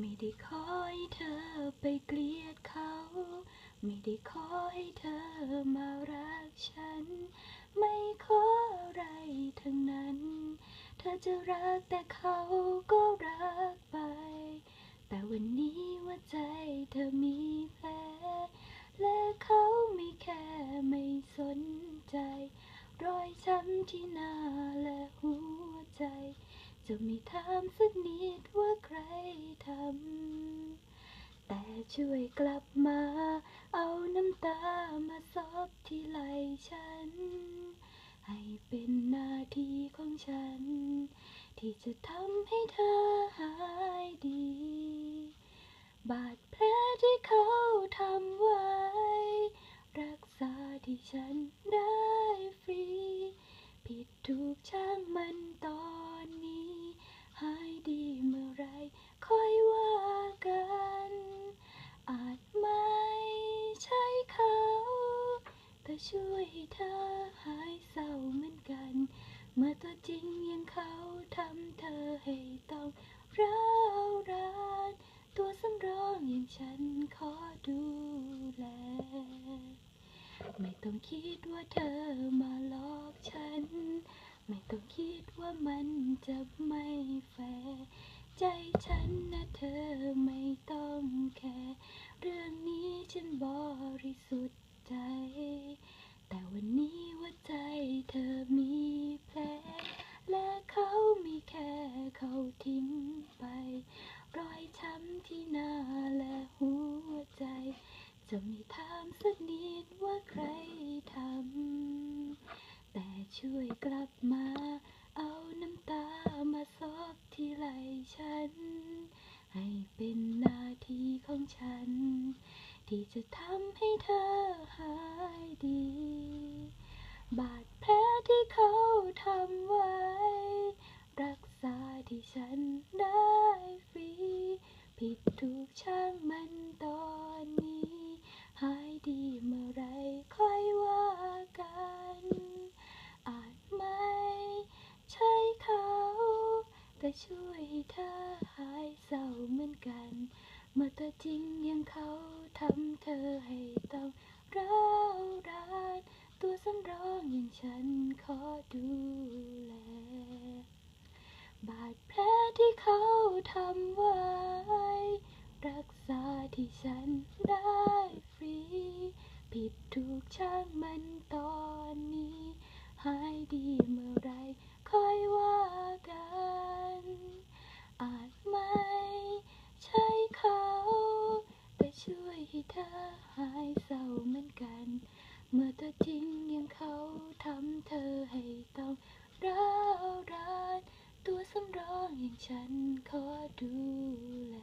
ไม่ได้ขอให้เธอไปเกลียดเขา ไม่ได้ขอให้เธอมารักฉัน ไม่ขออะไรทั้งนั้น เธอจะรักแต่เขาก็รักไป แต่วันนี้ว่าใจเธอมีแผลและเขาไม่แค่ไม่สนใจ รอยช้ำที่หน้าและหัวใจ จะไม่ถามสักนิดว่าใครทำ แต่ช่วยกลับมา เอาน้ำตามาซอบที่ไหลฉัน ให้เป็นหน้าที่ของฉัน ที่จะทำให้เธอหายดี บาดแผลที่เขาทำไว้ รักษาที่ฉันได้ฟรี ผิดถูกช่างมันต่อ ช่วยให้เธอหายเศร้าเหมือนกัน เมื่อตัวจริงยังเขาทำเธอให้ต้องร้าวรานตัวสำรองอย่างฉันขอดูแล ไม่ต้องคิดว่าเธอมาหลอกฉัน ไม่ต้องคิดว่ามันจะไม่แฟร์ใจฉันนะเธอไม่ต้องแคร์เรื่องนี้ฉันบริสุทธิ์ ใจ แต่วันนี้ว่าใจเธอมีแผลและเขามีแค่เขาทิ้งไป รอยช้ำที่หน้าและหัวใจ จะม่ถามสักนิดว่าใครทำแต่ช่วยกลับมา เอาน้ำตามาซอบที่ไหลฉัน ให้เป็นหน้าที่ของฉัน ที่จะทำให้เธอหายดี บาดแผลที่เขาทำไว้ รักษาที่ฉันได้ฟรี ผิดถูกช่างมันตอนนี้ หายดีเมื่อไรค่อยว่ากัน อาจไม่ใช่เขา แต่ช่วยให้เธอหายเศร้าเหมือนกัน เมื่อตัวจริงยังเขาทำเธอให้ต้องร้าวรานตัวสำรองอย่างฉันขอดูแล บาดแผลที่เขาทำไว้ รักษาที่ฉันได้ฟรี ผิดถูกช่างมันตอนนี้ หาย ธอหายเศร้าเหมือนกัน เมื่อตัวจริงยังเขาทำเธอให้ต้องร้าวรานตัวสำรองอย่างฉันขอดูแล